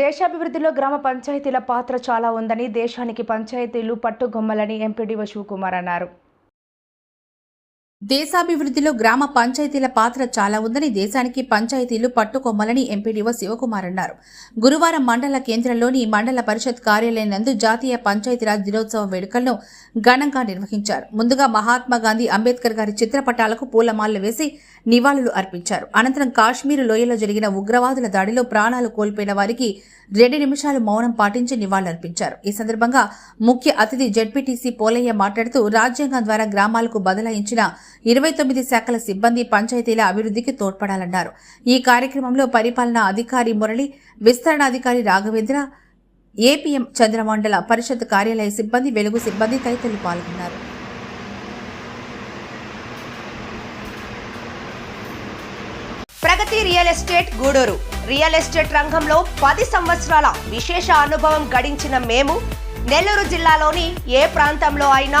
దేశాభివృద్ధిలో గ్రామ పంచాయతీల పాత్ర చాలా ఉందని దేశానికి పంచాయతీలు పట్టుగొమ్మలని ఎంపీడీఓ శివకుమార్ అన్నారు. దేశాభివృద్ధిలో గ్రామ పంచాయతీల పాత్ర చాలా ఉందని దేశానికి పంచాయతీలు పట్టుకొమ్మలని ఎంపీడీఓ శివకుమార్ అన్నారు. గురువారం మండల కేంద్రంలోని మండల పరిషత్ కార్యాలయం నందు జాతీయ పంచాయతీరాజ్ దినోత్సవ వేడుకలను ఘనంగా నిర్వహించారు. ముందుగా మహాత్మా గాంధీ అంబేద్కర్ గారి చిత్రపటాలకు పూలమాలలు వేసి నివాళులు అర్పించారు. అనంతరం కాశ్మీరు లోయలో జరిగిన ఉగ్రవాదుల దాడిలో ప్రాణాలు కోల్పోయిన వారికి రెండు నిమిషాలు మౌనం పాటించి నివాళులర్పించారు. ఈ సందర్భంగా ముఖ్య అతిథి జడ్పీటీసీ పోలయ్య మాట్లాడుతూ రాజ్యాంగం ద్వారా గ్రామాలకు బదలాయించిన ఇరవై తొమ్మిది శాఖల సిబ్బంది పంచాయతీల అభివృద్ధికి తోడ్పడాలన్నారు. ఈ కార్యక్రమంలో పరిపాలనా అధికారి మురళి విస్తరణాధికారి రాఘవేంద్ర ఏపీఎం చంద్రమండల పరిషత్ కార్యాలయ సిబ్బంది వెలుగు సిబ్బంది తదితరులు పాల్గొన్నారు. Pragathi real estate Guduru. Real estate రంగంలో పది సంవత్సరాల విశేష అనుభవం గడించిన మేము నెల్లూరు జిల్లాలోని ఏ ప్రాంతంలో అయినా